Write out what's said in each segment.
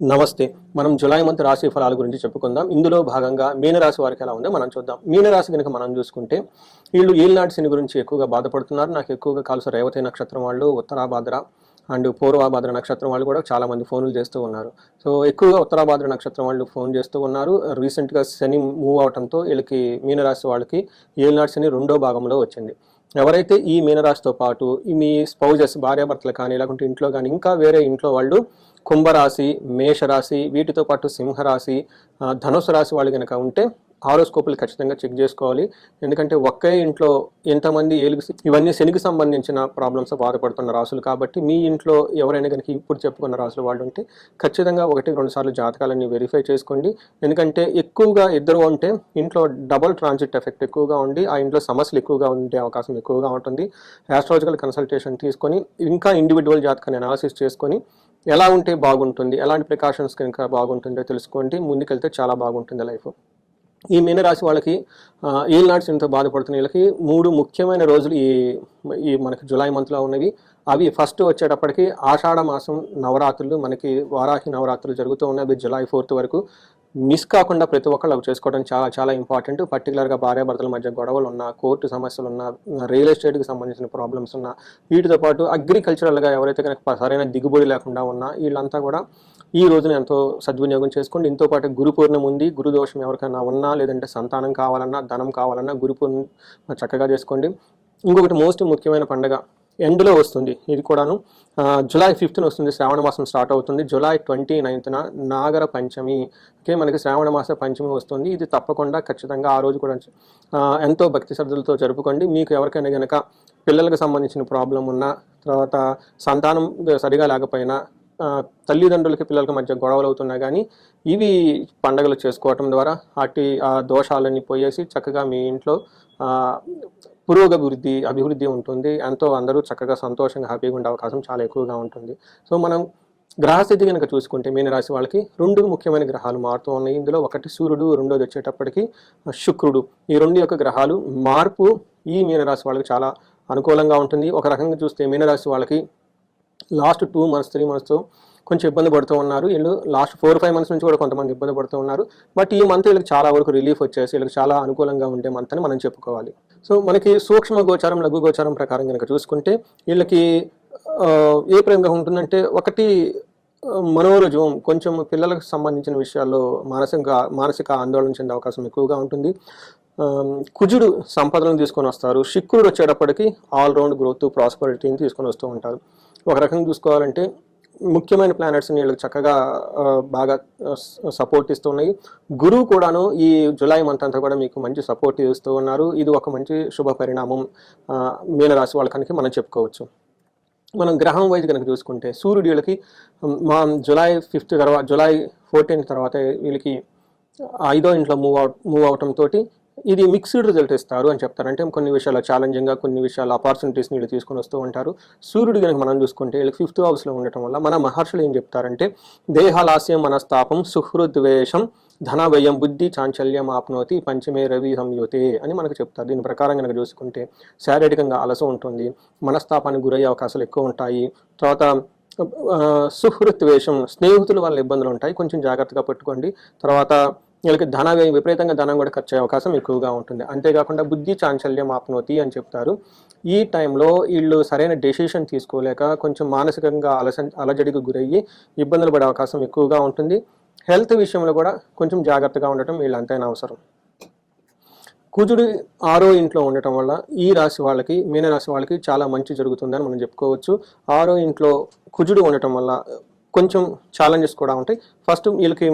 నమస్తే. మనం July month రాశి ఫలాల గురించి చెప్పుకుందాం. ఇందులో భాగంగా మీనరాశి వారికి ఎలా ఉందో మనం చూద్దాం. మీనరాశి కనుక మనం చూసుకుంటే వీళ్ళు ఈల్నాటి శని గురించి ఎక్కువగా బాధపడుతున్నారు. నాకు ఎక్కువగా కాల్సిన రేవతి నక్షత్రం వాళ్ళు ఉత్తరాభాద్ర అండ్ పూర్వాభాద్ర నక్షత్రం వాళ్ళు కూడా చాలామంది ఫోన్లు చేస్తూ ఉన్నారు. సో ఎక్కువగా ఉత్తరాభాద్ర నక్షత్రం వాళ్ళు ఫోన్ చేస్తూ ఉన్నారు. రీసెంట్గా శని మూవ్ అవడంతో వీళ్ళకి మీనరాశి వాళ్ళకి ఏలినాటి శని రెండో భాగంలో వచ్చింది. ఎవరైతే ఈ మీనరాశితో పాటు మీ స్పౌజెస్ భార్యాభర్తలు కానీ లేకుంటే ఇంట్లో కానీ ఇంకా వేరే ఇంట్లో వాళ్ళు కుంభరాశి మేషరాశి వీటితో పాటు సింహరాశి ధనుసు రాశి వాళ్ళు కనుక ఉంటే హారోస్కోపులు ఖచ్చితంగా చెక్ చేసుకోవాలి. ఎందుకంటే ఒకే ఇంట్లో ఎంతమంది ఏలుగు ఇవన్నీ శనికి సంబంధించిన ప్రాబ్లమ్స్ బాధపడుతున్న రాసులు కాబట్టి మీ ఇంట్లో ఎవరైనా కనుక ఇప్పుడు చెప్పుకున్న రాసులు వాళ్ళు ఉంటే ఖచ్చితంగా ఒకటి రెండు సార్లు జాతకాలన్నీ వెరిఫై చేసుకోండి. ఎందుకంటే ఎక్కువగా ఇద్దరు ఉంటే ఇంట్లో డబుల్ ట్రాన్సిట్ ఎఫెక్ట్ ఎక్కువగా ఉండి ఆ ఇంట్లో సమస్యలు ఎక్కువగా ఉండే అవకాశం ఎక్కువగా ఉంటుంది. ఆస్ట్రాలజికల్ కన్సల్టేషన్ తీసుకొని ఇంకా ఇండివిజువల్ జాతకాన్ని అనాలిసిస్ చేసుకొని ఎలా ఉంటే బాగుంటుంది ఎలాంటి ప్రికాషన్స్ కనుక బాగుంటుందో తెలుసుకోండి. ముందుకెళ్తే చాలా బాగుంటుంది లైఫ్. ఈ మీనరాశి వాళ్ళకి ఈనాడు ఈల్నాటి బాధపడుతున్న వీళ్ళకి మూడు ముఖ్యమైన రోజులు ఈ ఈ మనకి జులై మంత్లో ఉన్నవి. అవి ఫస్ట్ వచ్చేటప్పటికి ఆషాఢ మాసం నవరాత్రులు మనకి వారాహి నవరాత్రులు జరుగుతూ ఉన్నాయి. అవి జులై ఫోర్త్ వరకు. మిస్ కాకుండా ప్రతి ఒక్కళ్ళు అవి చేసుకోవడం చాలా చాలా ఇంపార్టెంట్. పర్టికులర్గా భార్యాభర్తల మధ్య గొడవలు ఉన్నా కోర్టు సమస్యలు ఉన్నా రియల్ ఎస్టేట్కి సంబంధించిన ప్రాబ్లమ్స్ ఉన్నా వీటితో పాటు అగ్రికల్చరల్గా ఎవరైతే కనుక సరైన దిగుబడి లేకుండా ఉన్నా వీళ్ళంతా కూడా ఈ రోజున ఎంతో సద్వినియోగం చేసుకోండి ఇంతో పాటు గురు పూర్ణం ఉంది గురు దోషం ఎవరికైనా ఉన్నా లేదంటే సంతానం కావాలన్నా ధనం కావాలన్నా గురు పూర్ణం చక్కగా చేసుకోండి ఇంకొకటి మోస్ట్ ముఖ్యమైన పండగ ఎండ్లో వస్తుంది. ఇది కూడాను జూలై ఫిఫ్త్న వస్తుంది. శ్రావణ మాసం స్టార్ట్ అవుతుంది. జూలై ట్వంటీ నైన్త్న నాగర పంచమి. ఓకే మనకి శ్రావణ మాస పంచమి వస్తుంది. ఇది తప్పకుండా ఖచ్చితంగా ఆ రోజు కూడా ఎంతో భక్తి శ్రద్ధలతో జరుపుకోండి. మీకు ఎవరికైనా కనుక పిల్లలకు సంబంధించిన ప్రాబ్లం ఉన్నా తర్వాత సంతానం సరిగా లేకపోయినా తల్లిదండ్రులకి పిల్లలకి మధ్య గొడవలు అవుతున్నా కానీ ఇవి పండగలు చేసుకోవటం ద్వారా అటు ఆ దోషాలన్నీ పోయేసి చక్కగా మీ ఇంట్లో పురోగభివృద్ధి అభివృద్ధి ఉంటుంది. ఎంతో అందరూ చక్కగా సంతోషంగా హ్యాపీగా ఉండే అవకాశం చాలా ఎక్కువగా ఉంటుంది. సో మనం గ్రహస్థితి కనుక చూసుకుంటే మీనరాశి వాళ్ళకి రెండు ముఖ్యమైన గ్రహాలు మారుతూ ఉన్నాయి. ఇందులో ఒకటి సూర్యుడు రెండోది వచ్చేటప్పటికి శుక్రుడు. ఈ రెండు యొక్క గ్రహాలు మార్పు ఈ మీనరాశి వాళ్ళకి చాలా అనుకూలంగా ఉంటుంది. ఒక రకంగా చూస్తే మీనరాశి వాళ్ళకి లాస్ట్ టూ మంత్స్ త్రీ మంత్స్తో కొంచెం ఇబ్బంది పడుతూ ఉన్నారు. వీళ్ళు లాస్ట్ ఫోర్ ఫైవ్ మంత్స్ నుంచి కూడా కొంతమంది ఇబ్బంది పడుతూ ఉన్నారు. బట్ ఈ మంత్ వీళ్ళకి చాలా వరకు రిలీఫ్ వచ్చేసి వీళ్ళకి చాలా అనుకూలంగా ఉండే మంత్ అని మనం చెప్పుకోవాలి. సో మనకి సూక్ష్మ గోచారం లఘు గోచారం ప్రకారం కనుక చూసుకుంటే వీళ్ళకి ఏ ప్రేమగా ఉంటుందంటే ఒకటి ఆ, మనోరజం కొంచెం పిల్లలకు సంబంధించిన విషయాల్లో మానసిక మానసిక ఆందోళన చెందే అవకాశం ఎక్కువగా ఉంటుంది. కుజుడు సంపదలను తీసుకొని వస్తారు. శుక్రుడు వచ్చేటప్పటికి ఆల్ రౌండ్ గ్రోత్ ప్రాస్పరిటీని తీసుకొని వస్తూ ఉంటారు. ఒక రకంగా చూసుకోవాలంటే ముఖ్యమైన ప్లానెట్స్ వీళ్ళకి చక్కగా బాగా సపోర్ట్ ఇస్తున్నాయి గురువు కూడాను ఈ జులై మంత్ అంతా కూడా మీకు మంచి సపోర్ట్ ఇస్తూ ఉన్నారు. ఇది ఒక మంచి శుభ పరిణామం మీనరాశి వాళ్ళకనికి మనం చెప్పుకోవచ్చు. మనం గ్రహం వైజ్ కనుక చూసుకుంటే సూర్యుడు వీళ్ళకి మా జులై ఫిఫ్త్ తర్వాత జులై ఫోర్టీన్త్ తర్వాత వీళ్ళకి ఐదో ఇంట్లో మూవ్ అవుట్ మూవ్ అవటంతో ఇది మిక్స్డ్ రిజల్ట్ ఇస్తారు అని చెప్తారు. అంటే కొన్ని విషయాలు ఛాలెంజింగ్గా కొన్ని విషయాలు ఆపర్చునిటీస్ని వీళ్ళు తీసుకొని వస్తూ ఉంటారు. సూర్యుడు కనుక మనం చూసుకుంటే వీళ్ళకి ఫిఫ్త్ హౌస్లో ఉండటం వల్ల మన మహర్షులు ఏం చెప్తారంటే దేహాలాస్యం మనస్తాపం సుహృద్వేషం ధన వ్యయం బుద్ధి చాంచల్యం ఆప్నోతి పంచమే రవి సంయుతే అని మనకు చెప్తారు. దీని ప్రకారం కనుక చూసుకుంటే శారీరకంగా అలస ఉంటుంది మనస్తాపానికి గురయ్యే అవకాశాలు ఎక్కువ ఉంటాయి. తర్వాత సుహృద్వేషం స్నేహితుల వల్ల ఇబ్బందులు ఉంటాయి. కొంచెం జాగ్రత్తగా పెట్టుకోండి. తర్వాత వీళ్ళకి ధన విపరీతంగా ధనం కూడా ఖర్చు అయ్యే అవకాశం ఎక్కువగా ఉంటుంది. అంతేకాకుండా బుద్ధి చాంచల్యం ఆప్నోతి అని చెప్తారు. ఈ టైంలో వీళ్ళు సరైన డెసిషన్ తీసుకోలేక కొంచెం మానసికంగా అలస అలజడికి గురయ్యి ఇబ్బందులు పడే అవకాశం ఎక్కువగా ఉంటుంది. హెల్త్ విషయంలో కూడా కొంచెం జాగ్రత్తగా ఉండటం వీళ్ళంతైనా అవసరం. కుజుడు ఆరో ఇంట్లో ఉండటం వల్ల ఈ రాశి వాళ్ళకి మీన రాశి వాళ్ళకి చాలా మంచి జరుగుతుందని మనం చెప్పుకోవచ్చు. ఆరో ఇంట్లో కుజుడు ఉండటం వల్ల కొంచెం ఛాలెంజెస్ కూడా ఉంటాయి. ఫస్ట్ వీళ్ళకి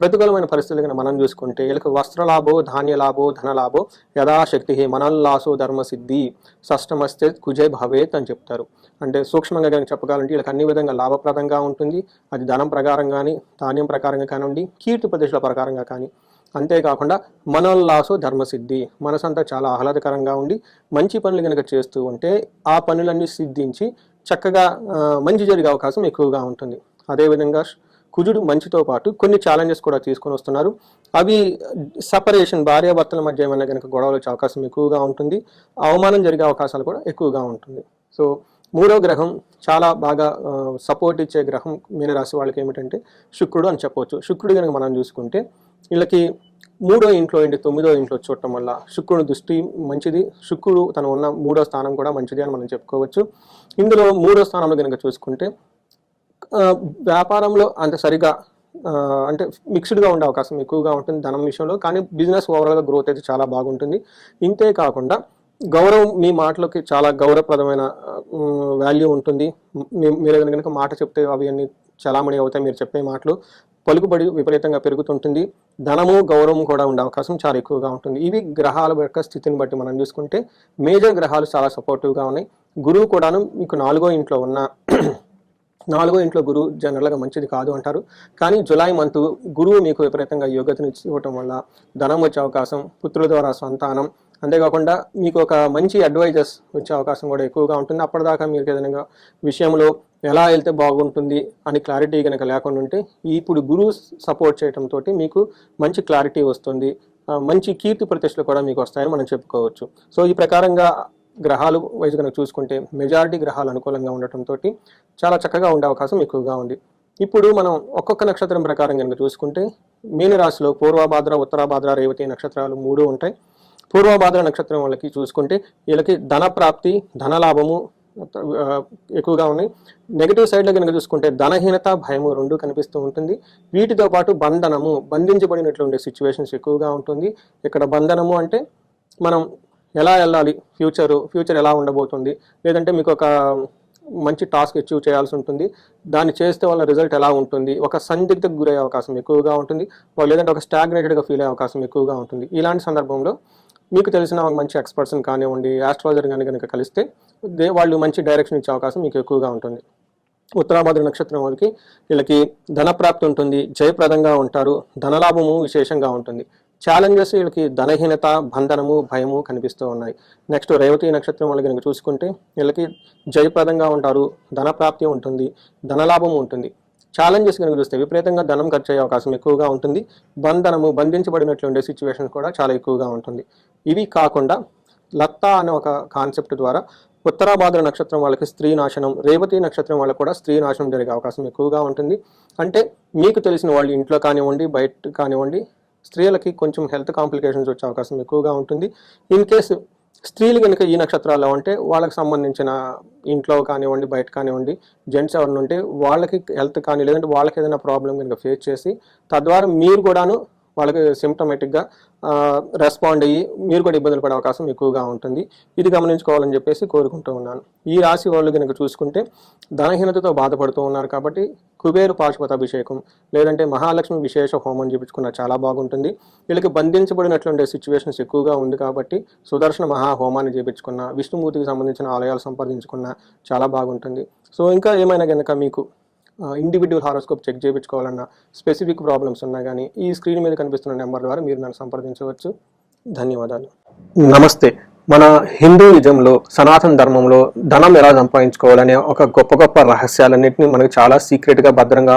ప్రతికూలమైన పరిస్థితులు కనుక మనం చూసుకుంటే వీళ్ళకి వస్త్రలాభో ధాన్యలాభో ధనలాభో యథాశక్తి మనల్లాసో ధర్మసిద్ధి సష్టమస్తే కుజే భవేత్ అని చెప్తారు. అంటే సూక్ష్మంగా కనుక చెప్పగలంటే వీళ్ళకి అన్ని విధంగా లాభప్రదంగా ఉంటుంది. అది ధనం ప్రకారం కానీ ధాన్యం ప్రకారంగా కానివ్వండి కీర్తి ప్రదేశాల ప్రకారంగా కానీ. అంతేకాకుండా మనోల్లాసు ధర్మసిద్ధి మనసంతా చాలా ఆహ్లాదకరంగా ఉండి మంచి పనులు కనుక చేస్తూ ఉంటే ఆ పనులన్నీ సిద్ధించి చక్కగా మంచి జరిగే అవకాశం ఎక్కువగా ఉంటుంది. అదేవిధంగా కుజుడు మంచితో పాటు కొన్ని ఛాలెంజెస్ కూడా తీసుకొని వస్తున్నారు. అవి సపరేషన్ భార్యాభర్తల మధ్య ఏమైనా కనుక గొడవలు వచ్చే అవకాశం ఎక్కువగా ఉంటుంది. అవమానం జరిగే అవకాశాలు కూడా ఎక్కువగా ఉంటుంది. సో మూడో గ్రహం చాలా బాగా సపోర్ట్ ఇచ్చే గ్రహం మీనరాశి వాళ్ళకి ఏమిటంటే శుక్రుడు అని చెప్పవచ్చు శుక్రుడు కనుక మనం చూసుకుంటే వీళ్ళకి మూడో ఇంట్లో ఏంటి తొమ్మిదో ఇంట్లో చూడటం వల్ల శుక్రుడు దృష్టి మంచిది. శుక్రుడు తను ఉన్న మూడో స్థానం కూడా మంచిది అని మనం చెప్పుకోవచ్చు. ఇందులో మూడో స్థానంలో కనుక చూసుకుంటే వ్యాపారంలో అంత సరిగా అంటే మిక్స్డ్గా ఉండే అవకాశం ఎక్కువగా ఉంటుంది ధనం విషయంలో కానీ బిజినెస్ ఓవరాల్గా గ్రోత్ అయితే చాలా బాగుంటుంది. ఇంతే కాకుండా గౌరవం మీ మాటలకి చాలా గౌరవప్రదమైన వాల్యూ ఉంటుంది. మీరు ఏదైనా కనుక మాట చెప్తే అవి అన్ని చలామణి అవుతాయి మీరు చెప్పే మాటలు పలుకుబడి విపరీతంగా పెరుగుతుంటుంది. ధనము గౌరవం కూడా ఉండే అవకాశం చాలా ఎక్కువగా ఉంటుంది. ఇవి గ్రహాల యొక్క స్థితిని బట్టి మనం చూసుకుంటే మేజర్ గ్రహాలు చాలా సపోర్టివ్గా ఉన్నాయి. గురువు కూడాను మీకు నాలుగో ఇంట్లో ఉన్న నాలుగో ఇంట్లో గురువు జనరల్గా మంచిది కాదు అంటారు. కానీ జులై మంత్ గురువు మీకు విపరీతంగా యోగ్యతను ఇవ్వటం వల్ల ధనం వచ్చే అవకాశం పుత్రుల ద్వారా సంతానం అంతేకాకుండా మీకు ఒక మంచి అడ్వైజర్స్ వచ్చే అవకాశం కూడా ఎక్కువగా ఉంటుంది. అప్పటిదాకా మీరు ఏదైనా విషయంలో ఎలా వెళ్తే బాగుంటుంది అని క్లారిటీ కనుక లేకుండా ఉంటే ఇప్పుడు గురువు సపోర్ట్ చేయడంతో మీకు మంచి క్లారిటీ వస్తుంది. మంచి కీర్తి ప్రతిష్టలు కూడా మీకు వస్తాయని మనం చెప్పుకోవచ్చు. సో ఈ ప్రకారంగా గ్రహాలు వైజ్ కనుక చూసుకుంటే మెజారిటీ గ్రహాలు అనుకూలంగా ఉండటంతో చాలా చక్కగా ఉండే అవకాశం ఎక్కువగా ఉంది. ఇప్పుడు మనం ఒక్కొక్క నక్షత్రం ప్రకారం కనుక చూసుకుంటే మీనరాశిలో పూర్వభాద్ర ఉత్తరాభాద్ర రేవతి నక్షత్రాలు మూడు ఉంటాయి. పూర్వభాద్ర నక్షత్రం వాళ్ళకి చూసుకుంటే వీళ్ళకి ధన ప్రాప్తి ధనలాభము ఎక్కువగా ఉన్నాయి. నెగిటివ్ సైడ్లో కనుక చూసుకుంటే ధనహీనత భయము రెండు కనిపిస్తూ ఉంటుంది. వీటితో పాటు బంధనము బంధించబడినట్లు ఉండే సిచ్యువేషన్స్ ఎక్కువగా ఉంటుంది. ఇక్కడ బంధనము అంటే మనం ఎలా వెళ్ళాలి? ఫ్యూచర్ ఫ్యూచర్ ఎలా ఉండబోతుంది? లేదంటే మీకు ఒక మంచి టాస్క్ అచీవ్ చేయాల్సి ఉంటుంది. దాన్ని చేస్తే వాళ్ళ రిజల్ట్ ఎలా ఉంటుంది? ఒక సందిగ్ధకు గురయ్యే అవకాశం ఎక్కువగా ఉంటుంది. వాళ్ళు లేదంటే ఒక స్టాగ్నేటెడ్గా ఫీల్ అయ్యే అవకాశం ఎక్కువగా ఉంటుంది. ఇలాంటి సందర్భంలో మీకు తెలిసిన ఒక మంచి ఎక్స్పర్ట్స్ని కానివ్వండి ఆస్ట్రాలజర్ కానీ కనుక కలిస్తే దే వాళ్ళు మంచి డైరెక్షన్ ఇచ్చే అవకాశం మీకు ఎక్కువగా ఉంటుంది. ఉత్తరాభద్ర నక్షత్రం వాళ్ళకి వీళ్ళకి ధనప్రాప్తి ఉంటుంది. జయప్రదంగా ఉంటారు. ధనలాభము విశేషంగా ఉంటుంది. ఛాలెంజెస్ వీళ్ళకి ధనహీనత బంధనము భయము కనిపిస్తూ ఉన్నాయి. నెక్స్ట్ రేవతి నక్షత్రం వాళ్ళకి కనుక చూసుకుంటే వీళ్ళకి జయప్రదంగా ఉంటారు ధనప్రాప్తి ఉంటుంది ధనలాభం ఉంటుంది. ఛాలెంజెస్ కనుక చూస్తే విపరీతంగా ధనం ఖర్చు అయ్యే అవకాశం ఎక్కువగా ఉంటుంది. బంధనము బంధించబడినట్లు ఉండే సిచ్యువేషన్ కూడా చాలా ఎక్కువగా ఉంటుంది. ఇవి కాకుండా లత్తా అనే ఒక కాన్సెప్ట్ ద్వారా ఉత్తరాభాద్ర నక్షత్రం వాళ్ళకి స్త్రీ నాశనం రేవతి నక్షత్రం వాళ్ళకి కూడా స్త్రీ నాశనం జరిగే అవకాశం ఎక్కువగా ఉంటుంది. అంటే మీకు తెలిసిన వాళ్ళు ఇంట్లో కానివ్వండి బయట కానివ్వండి స్త్రీలకి కొంచెం హెల్త్ కాంప్లికేషన్స్ వచ్చే అవకాశం ఎక్కువగా ఉంటుంది. ఇన్ కేసు స్త్రీలు కనుక ఈ నక్షత్రాల్లో ఉంటే వాళ్ళకి సంబంధించిన ఇంట్లో కానివ్వండి బయట కానివ్వండి జెంట్స్ ఎవరిని ఉంటే వాళ్ళకి హెల్త్ కానీ లేదంటే వాళ్ళకి ఏదైనా ప్రాబ్లం కనుక ఫేస్ చేసి తద్వారా మీరు కూడాను వాళ్ళకి సిమ్టమేటిక్గా రెస్పాండ్ అయ్యి మీరు కూడా ఇబ్బందులు పడే అవకాశం ఎక్కువగా ఉంటుంది. ఇది గమనించుకోవాలని చెప్పేసి కోరుకుంటూ ఉన్నాను. ఈ రాశి వాళ్ళు కనుక చూసుకుంటే ధనహీనతతో బాధపడుతూ ఉన్నారు కాబట్టి కుబేరు పాశుపత అభిషేకం లేదంటే మహాలక్ష్మి విశేష హోమం చేపించుకున్న చాలా బాగుంటుంది. వీళ్ళకి బంధించబడినట్లుండే సిచ్యువేషన్స్ ఎక్కువగా ఉంది కాబట్టి సుదర్శన మహా హోమాన్ని చేపించుకున్న విష్ణుమూర్తికి సంబంధించిన ఆలయాలు సంపాదించుకున్న చాలా బాగుంటుంది. సో ఇంకా ఏమైనా కనుక మీకు ఇండివిజువల్ హారోస్కోప్ చెక్ చేయించుకోవాలన్న స్పెసిఫిక్ ప్రాబ్లమ్స్ ఉన్నా కానీ ఈ స్క్రీన్ మీద కనిపిస్తున్న నెంబర్ ద్వారా మీరు నన్ను సంప్రదించవచ్చు. ధన్యవాదాలు. నమస్తే. మన హిందూయిజంలో సనాతన ధర్మంలో ధనం ఎలా సంపాదించుకోవాలనే ఒక గొప్ప గొప్ప రహస్యాలన్నింటినీ మనకు చాలా సీక్రెట్గా భద్రంగా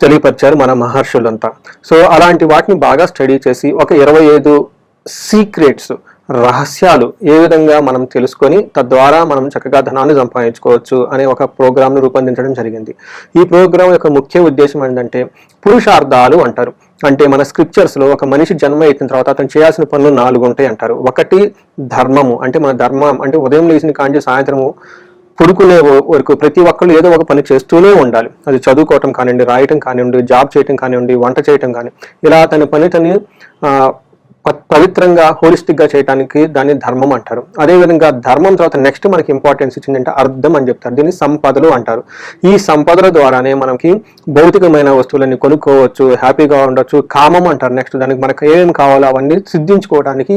తెలియపరిచారు మన మహర్షులంతా. సో అలాంటి వాటిని బాగా స్టడీ చేసి ఒక ఇరవై ఐదు సీక్రెట్స్ రహస్యాలు ఏ విధంగా మనం తెలుసుకొని తద్వారా మనం చక్కగా ధనాన్ని సంపాదించుకోవచ్చు అనే ఒక ప్రోగ్రామ్ను రూపొందించడం జరిగింది. ఈ ప్రోగ్రాం యొక్క ముఖ్య ఉద్దేశం ఏంటంటే పురుషార్థాలు అంటారు. అంటే మన స్క్రిప్చర్స్లో ఒక మనిషి జన్మ అయిన తర్వాత అతను చేయాల్సిన పనులు నాలుగు ఉంటాయి అంటారు. ఒకటి ధర్మము. అంటే మన ధర్మం. అంటే ఉదయం లేచిన కాంచి సాయంత్రము పుడుకునే వరకు ప్రతి ఒక్కళ్ళు ఏదో ఒక పని చేస్తూనే ఉండాలి. అది చదువుకోవటం కానివ్వండి రాయటం కానివ్వండి జాబ్ చేయటం కానివ్వండి వంట చేయటం కానీ ఇలా తన పని తను పవిత్రంగా హోలిస్టిక్గా గా చేయడానికి దాన్ని ధర్మం అంటారు. అదేవిధంగా ధర్మం తర్వాత నెక్స్ట్ మనకి ఇంపార్టెన్స్ ఇచ్చిందంటే అర్థం అని చెప్తారు. దీన్ని సంపదలు అంటారు. ఈ సంపదల ద్వారానే మనకి భౌతికమైన వస్తువులన్నీ కొనుక్కోవచ్చు హ్యాపీగా ఉండొచ్చు కామం అంటారు. నెక్స్ట్ దానికి మనకు ఏమేమి కావాలో అవన్నీ సిద్ధించుకోవడానికి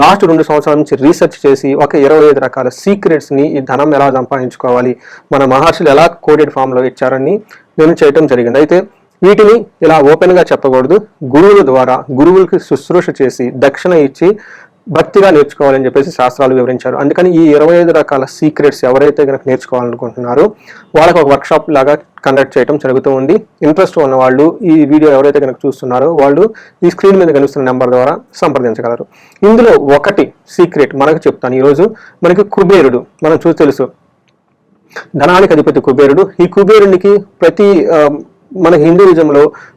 లాస్ట్ రెండు సంవత్సరాల నుంచి రీసెర్చ్ చేసి ఒక ఇరవై ఐదు రకాల సీక్రెట్స్ని ఈ ధనం ఎలా సంపాదించుకోవాలి మన మహర్షులు ఎలా కోడెడ్ ఫామ్లో ఇచ్చారని నేను చేయటం జరిగింది. అయితే వీటిని ఇలా ఓపెన్గా చెప్పకూడదు. గురువుల ద్వారా గురువులకి శుశ్రూష చేసి దక్షిణ ఇచ్చి భక్తిగా నేర్చుకోవాలని చెప్పేసి శాస్త్రాలు వివరించారు. అందుకని ఈ ఇరవై ఐదు రకాల సీక్రెట్స్ ఎవరైతే కనుక నేర్చుకోవాలనుకుంటున్నారో వాళ్ళకి ఒక వర్క్షాప్ లాగా కండక్ట్ చేయడం జరుగుతూ ఉంది. ఇంట్రెస్ట్ ఉన్న వాళ్ళు ఈ వీడియో ఎవరైతే కనుక చూస్తున్నారో వాళ్ళు ఈ స్క్రీన్ మీద కనిపిస్తున్న నెంబర్ ద్వారా సంప్రదించగలరు. ఇందులో ఒకటి సీక్రెట్ మనకు చెప్తాను. ఈరోజు మనకి కుబేరుడు మనం చూసి తెలుసు. ధనానికి అధిపతి కుబేరుడు. ఈ కుబేరునికి ప్రతి మన మన హిందూయిజంలో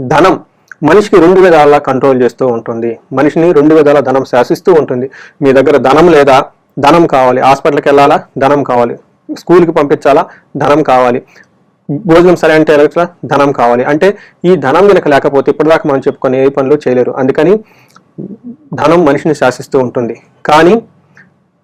ధనం మనిషికి రెండు విధాలా కంట్రోల్ చేస్తూ ఉంటుంది. మనిషిని రెండు విధాల ధనం శాసిస్తూ ఉంటుంది. మీ దగ్గర ధనం లేదా ధనం కావాలి. హాస్పిటల్కి వెళ్ళాలా? ధనం కావాలి. స్కూల్కి పంపించాలా? ధనం కావాలి. భోజనం సరే అంటే ధనం కావాలి. అంటే ఈ ధనం కనుక లేకపోతే ఇప్పటిదాకా మనం చెప్పుకొని ఏ పనులు చేయలేరు. అందుకని ధనం మనిషిని శాసిస్తూ ఉంటుంది. కానీ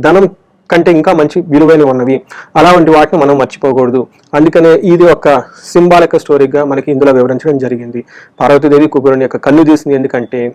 ధనం కంటే ఇంకా మంచి విలువైనవి ఉన్నవి. అలాంటి వాటిని మనం మర్చిపోకూడదు. అందుకనే ఇది ఒక సింబాలిక స్టోరీగా మనకి ఇందులో వివరించడం జరిగింది. పార్వతీదేవి కుబేరుని యొక్క కన్ను తీసింది ఎందుకంటే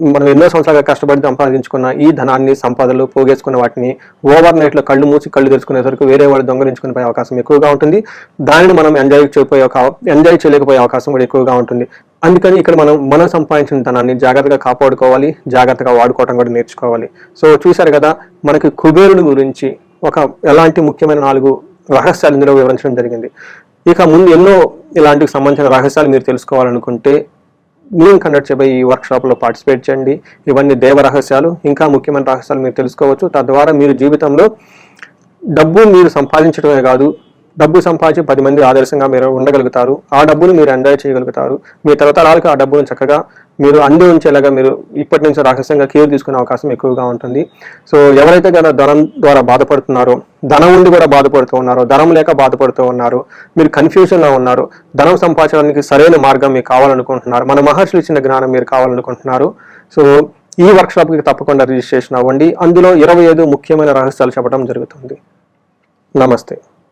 మనం ఎన్నో సంవత్సరాలుగా కష్టపడి సంపాదించుకున్న ఈ ధనాన్ని సంపదలు పోగేసుకున్న వాటిని ఓవర్ నైట్లో కళ్ళు మూసి కళ్ళు తెరుచుకునేసరికి వేరే వాళ్ళు దొంగలించుకునే పోయే అవకాశం ఎక్కువగా ఉంటుంది. దానిని మనం ఎంజాయ్ చేయకపోయే ఒక ఎంజాయ్ చేయలేకపోయే అవకాశం కూడా ఎక్కువగా ఉంటుంది. అందుకని ఇక్కడ మనం మనం సంపాదించిన ధనాన్ని జాగ్రత్తగా కాపాడుకోవాలి జాగ్రత్తగా వాడుకోవడం కూడా నేర్చుకోవాలి. సో చూశారు కదా మనకి కుబేరుని గురించి ఒక ఎలాంటి ముఖ్యమైన నాలుగు రహస్యాలు ఇందులో వివరించడం జరిగింది. ఇక ముందు ఎన్నో ఇలాంటికి సంబంధించిన రహస్యాలు మీరు తెలుసుకోవాలనుకుంటే మేము కండక్ట్ చేయబోయే ఈ వర్క్షాప్లో పార్టిసిపేట్ చేయండి. ఇవన్నీ దేవ రహస్యాలు ఇంకా ముఖ్యమైన రహస్యాలు మీరు తెలుసుకోవచ్చు. తద్వారా మీరు జీవితంలో డబ్బు మీరు సంపాదించడమే కాదు డబ్బు సంపాదించి పది మంది ఆదర్శంగా మీరు ఉండగలుగుతారు. ఆ డబ్బులు మీరు ఎంజాయ్ చేయగలుగుతారు. మీ తరతరాలకు ఆ డబ్బును చక్కగా మీరు అంది ఉంచేలాగా మీరు ఇప్పటి నుంచి రహస్యంగా కేర్ తీసుకునే అవకాశం ఎక్కువగా ఉంటుంది. సో ఎవరైతే కదా ధనం ద్వారా బాధపడుతున్నారో ధనం ఉండి కూడా బాధపడుతూ ఉన్నారో ధనం లేక బాధపడుతూ ఉన్నారు మీరు కన్ఫ్యూజన్లో ఉన్నారు. ధనం సంపాదించడానికి సరైన మార్గం మీకు కావాలనుకుంటున్నారు. మన మహర్షులు ఇచ్చిన జ్ఞానం మీరు కావాలనుకుంటున్నారు. సో ఈ వర్క్షాప్కి తప్పకుండా రిజిస్ట్రేషన్ అవ్వండి. అందులో ఇరవై ఐదు ముఖ్యమైన రహస్యాలు చెప్పడం జరుగుతుంది. నమస్తే.